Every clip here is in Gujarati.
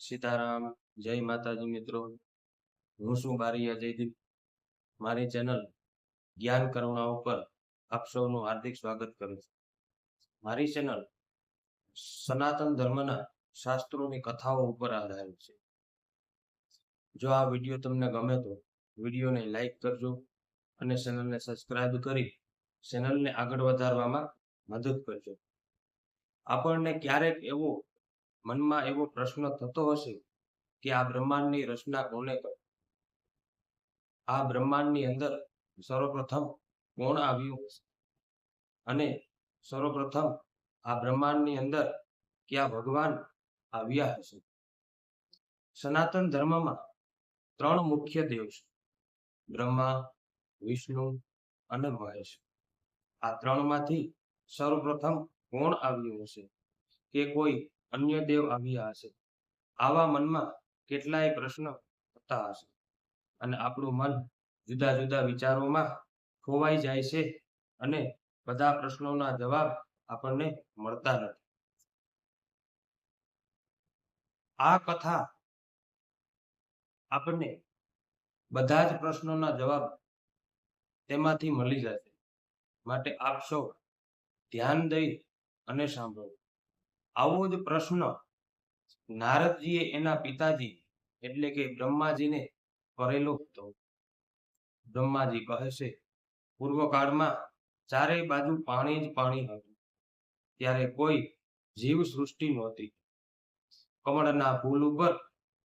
સીતારામ, જય માતાજી મિત્રો. હું શું બારિયા જયદીપ. મારી ચેનલ જ્ઞાન કરુણા ઉપર આપ સૌનું હાર્દિક સ્વાગત કરું છું. મારી ચેનલ સનાતન ધર્મના શાસ્ત્રોની કથાઓ ઉપર આધારિત છે. જો આ વીડિયો તમને ગમે તો વિડીયોને લાઈક કરજો અને ચેનલને સબસ્ક્રાઇબ કરી ચેનલને આગળ વધારવામાં મદદ કરજો. આપણને ક્યારેક એવો મનમાં એવો પ્રશ્ન થતો હશે કે આ બ્રહ્માંડની રચના કોને કરી? આ બ્રહ્માંડની અંદર સર્વપ્રથમ કોણ આવ્યું અને સર્વપ્રથમ આ બ્રહ્માંડની અંદર ક્યાં ભગવાન આવ્યા હશે? સનાતન ધર્મમાં ત્રણ મુખ્ય દેવ છે, બ્રહ્મા, વિષ્ણુ અને મહેશ. આ ત્રણમાંથી સર્વપ્રથમ કોણ આવ્યું હશે? કે કોઈ અન્ય દેવ આવ્યા હશે. આવા મનમાં કેટલાય પ્રશ્ન થતા હશે. અને આપણું મન જુદા જુદા વિચારોમાં ખોવાઈ જાય છે અને બધા પ્રશ્નોના જવાબ આપણને મળતા નથી. આ કથા આપણને બધા જ પ્રશ્નોના જવાબ તેમાંથી મળી જશે માટે આપ સૌ ધ્યાન દઈ અને સાંભળો. આવો જ પ્રશ્ન. નારદજીએ એના પિતાજી, એટલે કે બ્રહ્માજીને કરેલો હતો. બ્રહ્માજી કહે છે, પૂર્વકાળમાં ચારે બાજુ પાણી જ પાણી હતું. ત્યારે કોઈ જીવ સૃષ્ટિ નહોતી. કમળના ફૂલ ઉપર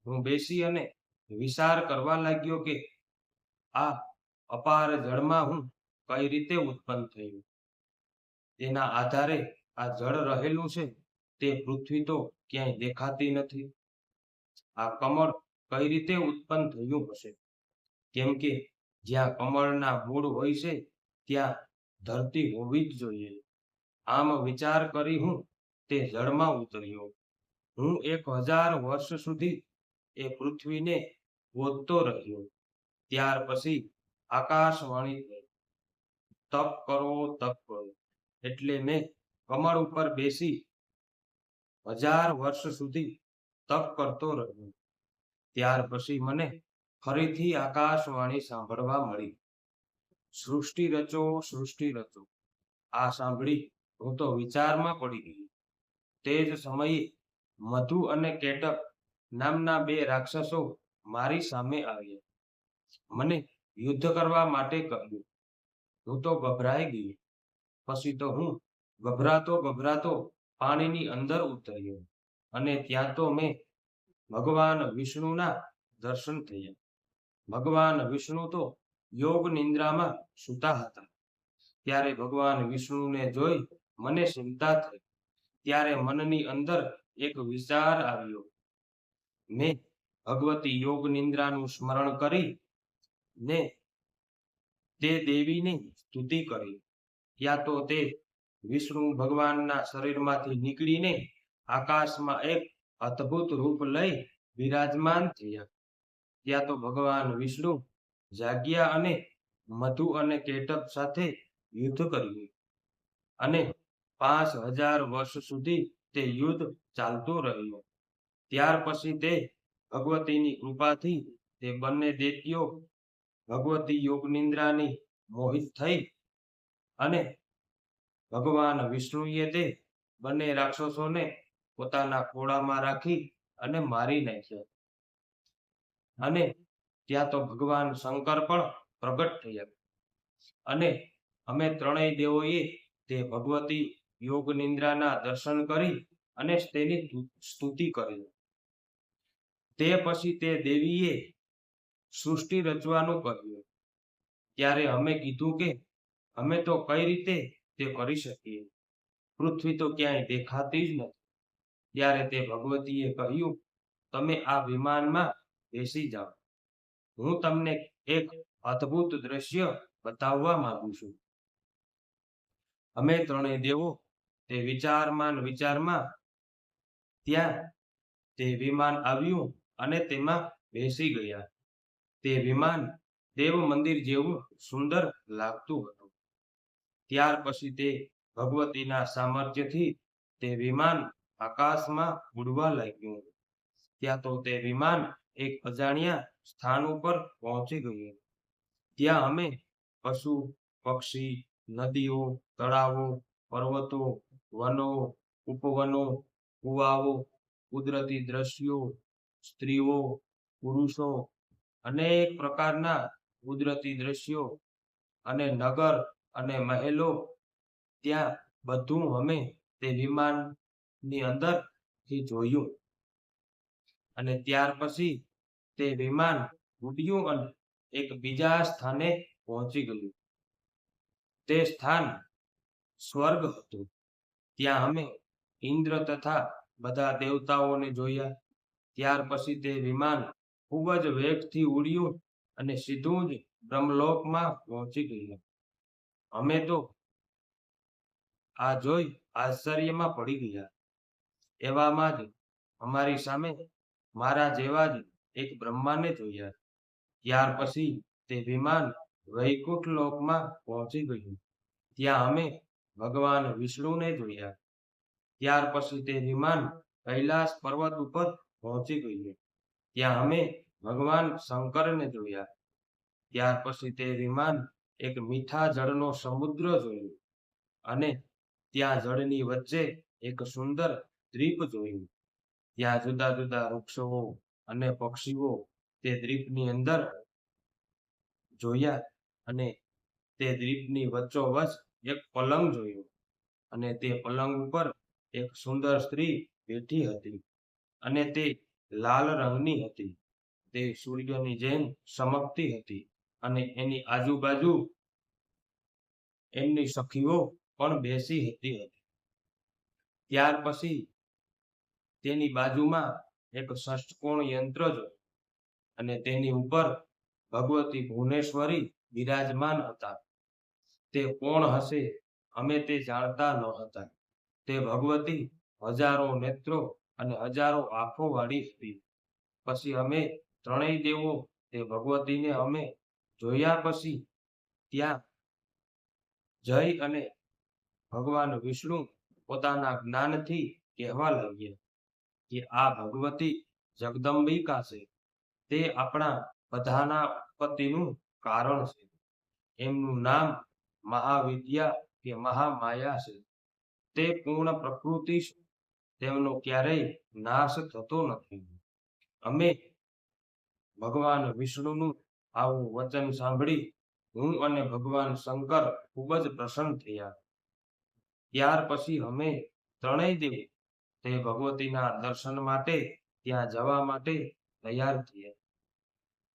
હું બેસી અને વિચાર કરવા લાગ્યો કે આ અપાર જળમાં હું કઈ રીતે ઉત્પન્ન થયું? તેના આધારે આ જળ રહેલું છે. તે પૃથ્વી તો ક્યાંય દેખાતી નથી. આ કમળ કઈ રીતે ઉત્પન્ન થયું હશે? કેમ કે જ્યાં કમળના મૂળ હોય છે, ત્યાં ધરતી હોવી જ જોઈએ. આમ વિચાર કરી હું તે જળમાં ઉતર્યો. હું એક હજાર વર્ષ સુધી એ પૃથ્વીને ગોતતો રહ્યો. ત્યાર પછી આકાશવાણી થઈ. તપ કરો તપ કરો. એટલે મેં કમળ ઉપર બેસી હજાર વર્ષ સુધી તપ કરતો રહ્યો. ત્યાર પછી મને ફરીથી આકાશવાણી સાંભળવા મળી. સૃષ્ટિ રચો સૃષ્ટિ રચો. આ સાંભળી હું તો વિચારમાં પડી ગઈ તે જ સમયે મધુ અને કેટક નામના બે રાક્ષસો મારી સામે આવ્યા. મને યુદ્ધ કરવા માટે કહ્યું હું તો ગભરાઈ ગઈ પછી તો હું ગભરાતો ગભરાતો પાણીની અંદર ઉતર્યો અને ત્યાં તો મેં ભગવાન વિષ્ણુના દર્શન થયા ભગવાન વિષ્ણુ તો યોગ નિંદ્રામાં સૂતા હતા. ત્યારે ભગવાન વિષ્ણુને જોઈ મને ચિંતા થઈ. ત્યારે મનની અંદર એક વિચાર આવ્યો. મેં ભગવતી યોગ નિંદ્રાનું સ્મરણ કરી ને તે દેવીની સ્તુતિ કરી. યા તો તે વિષ્ણુ ભગવાનના શરીરમાંથી નીકળીને આકાશમાં એક અદ્ભુત રૂપ લઈ બિરાજમાન થયા. ત્યાં તો ભગવાન વિષ્ણુ જાગ્યા અને મધુ અને કેટપ સાથે યુદ્ધ કર્યું. અને પાંચ હજાર વર્ષ સુધી તે યુદ્ધ ચાલતું રહ્યું. ત્યાર પછી તે ભગવતીની કૃપાથી તે બંને દેતીઓ ભગવતી યોગ નિંદ્રાની મોહિત થઈ અને ભગવાન વિષ્ણુએ તે બંને રાક્ષસોને પોતાના ખોળામાં રાખી અને મારી નાખ્યા. અને ત્યાં તો ભગવાન શંકર પણ પ્રગટ થયા. અને અમે ત્રણેય દેવોએ તે ભગવતી યોગ નિંદ્રાના દર્શન કરી અને તેની સ્તુતિ કરી. તે પછી તે દેવીએ સૃષ્ટિ રચવાનું કહ્યું. ત્યારે અમે કીધું કે અમે તો કઈ રીતે તે કરી શકીએ. પૃથ્વી તો ક્યાંય દેખાતી જ નથી. ત્યારે તે ભગવતીએ કહ્યું, તમે આ વિમાનમાં બેસી જાઓ. હું તમને એક અદ્ભુત દ્રશ્ય બતાવવા માંગુ છું. અમે ત્રણેય દેવો તે વિચારમાન વિચારમાં ત્યાં તે વિમાન આવ્યું અને તેમાં બેસી ગયા. તે વિમાન દેવ મંદિર જેવું સુંદર લાગતું હતું. ત્યાર પછી તે ભગવતીના સામર્થ્યથી તે વિમાન આકાશમાં ઉડવા લાગ્યું ત્યાં તો તે વિમાન એક અજાણ્યા સ્થાન ઉપર પહોંચી ગયું ત્યાં અમે પશુ, પક્ષી, નદીઓ, તળાવો, પર્વતો, વનો, ઉપવનો, કુવાઓ, કુદરતી દ્રશ્યો, સ્ત્રીઓ, પુરુષો, અનેક પ્રકારના કુદરતી દ્રશ્યો અને નગર અને મહેલો ત્યાં બધું અમે તે વિમાનની અંદરથી જોયું. અને ત્યાર પછી તે વિમાન ઉડ્યું અને એક બીજા સ્થાને પહોંચી ગયું. તે સ્થાન સ્વર્ગ હતું. ત્યાં અમે ઇન્દ્ર તથા બધા દેવતાઓને જોયા. ત્યાર પછી તે વિમાન ખૂબ જ વેગથી ઉડ્યું અને સીધું જ બ્રહ્મલોકમાં પહોંચી ગયું. અમે તો આ જોઈ આશ્ચર્યમાં પડી ગયા. એવામાં જ અમારી સામે મારા જેવા જ એક બ્રહ્માને જોયા. ત્યાર પછી તે વિમાન વૈકુંઠ લોકમાં પહોંચી ગયું. ત્યાં અમે ભગવાન વિષ્ણુને જોયા. ત્યાર પછી તે વિમાન કૈલાસ પર્વત ઉપર પહોંચી ગયું. ત્યાં અમે ભગવાન શંકરને જોયા. ત્યાર પછી તે વિમાન એક મીઠા જળનો સમુદ્ર જોયું અને ત્યાં જળની વચ્ચે એક સુંદર દ્વીપ જોયું. ત્યાં જુદા જુદા વૃક્ષો અને પક્ષીઓ તે દ્વીપની અંદર જોયા અને તે દ્વીપની વચ્ચોવચ એક પલંગ જોયો અને તે પલંગ ઉપર એક સુંદર સ્ત્રી બેઠી હતી અને તે લાલ રંગની હતી. તે સૂર્યની જેમ ચમકતી હતી. અને એની આજુબાજુ એમની સખીઓ પણ બેસી હતી. હતી ત્યાર પછી તેની બાજુમાં એક ષષ્ટકોણ યંત્ર જોયું અને તેની ઉપર ભગવતી ભુવનેશ્વરી બિરાજમાન હતા. તે કોણ હશે અમે તે જાણતા ન હતા. તે ભગવતી હજારો નેત્રો અને હજારો આંખો વાળી હતી. પછી અમે ત્રણેય દેવો તે ભગવતીને અમે જોયા પછી ત્યાં જય અને ભગવાન વિષ્ણુ પોતાના જ્ઞાનથી કહેવા લાગ્યા કે આ ભગવતી જગદંબિકા છે. તે આપણા બધાના ઉત્પત્તિનું કારણ છે. એમનું નામ મહાવિદ્યા કે મહામાયા છે. તે પૂર્ણ પ્રકૃતિ છે. તેમનો ક્યારેય નાશ થતો નથી. અમે ભગવાન વિષ્ણુનું આવું વચન સાંભળી હું અને ભગવાન શંકર ખૂબ જ પ્રસન્ન થયા. ત્યાર પછી અમે ત્રણેય દેવ તે ભગવતીના દર્શન માટે ત્યાં જવા માટે તૈયાર થયા.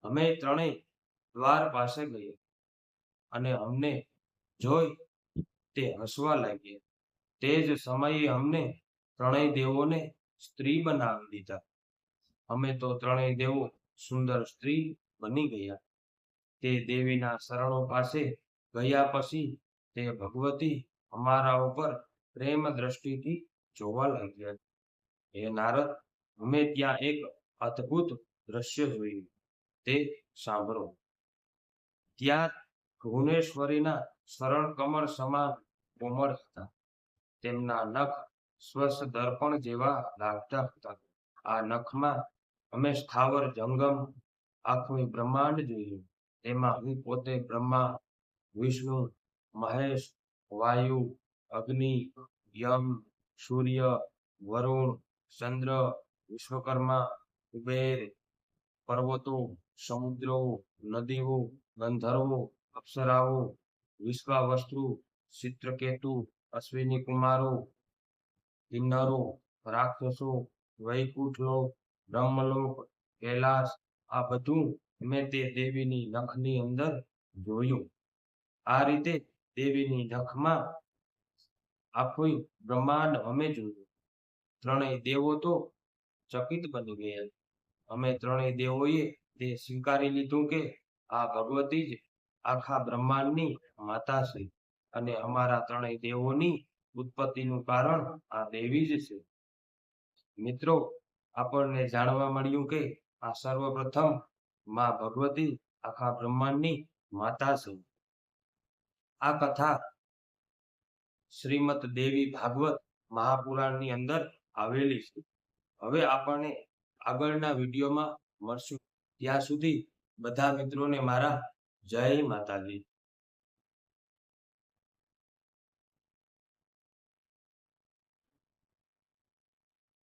અમે ત્રણેય દ્વાર પાસે ગયા અને અમને જોઈ તે હસવા લાગ્યા. તે જ સમયે અમને ત્રણેય દેવોને સ્ત્રી બનાવી દીધા. અમે તો ત્રણેય દેવો સુંદર સ્ત્રી બની ગયા. તે દેવીના શરણો પાસે ગયા પછી તે ભગવતી અમારા ઉપર પ્રેમ દ્રષ્ટિથી જોવા લાગ્યા. હે નારદ, અમે ત્યાં એક અદ્ભુત દ્રશ્ય જોયું. તે સાંભળો. ત્યાં ભુવનેશ્વરીના શરણ કમળ સમાન કોમળ હતા. તેમના નખ સ્વસ્થ દર્પણ જેવા લાગતા હતા. આ નખમાં અમે સ્થાવર જંગમ આખું બ્રહ્માંડ જોયું તેમાં હું પોતે બ્રહ્મા, વિષ્ણુ, મહેશ, વાયુ, અગ્નિ, યમ, સૂર્ય, વરુણ, ચંદ્ર, વિશ્વકર્મા, કુબેર, પર્વતો, સમુદ્રો, નદીઓ, ગંધર્વો, અપ્સરાઓ, વિશ્વાવસ્તુ, ચિત્રકેતુ, અશ્વિની કુમારો, કિન્નરો, રાક્ષસો, વૈકુંઠ લોક, બ્રહ્મલોક, કૈલાસ આ બધું મેં તે દેવીની નખની અંદર જોયું. આ રીતે દેવીની નખમાં આખું બ્રહ્માંડ અમે જોયું. ત્રણેય દેવો તો ચકિત બની ગયા. અમે ત્રણેય દેવોએ તે સ્વીકારી લીધું કે આ ભગવતી જ આખા બ્રહ્માંડની માતા છે અને અમારા ત્રણેય દેવોની ઉત્પત્તિનું કારણ આ દેવી જ છે. મિત્રો, આપણને જાણવા મળ્યું કે આ સર્વપ્રથમમાં ભગવતી આખા બ્રહ્માંડની માતા છે. આ કથા શ્રીમદ દેવી ભાગવત મહાપુરાણની અંદર આવેલી છે. હવે આપણને આગળના વિડીયોમાં મળશું. ત્યાં સુધી બધા મિત્રોને મારા જય માતાજી.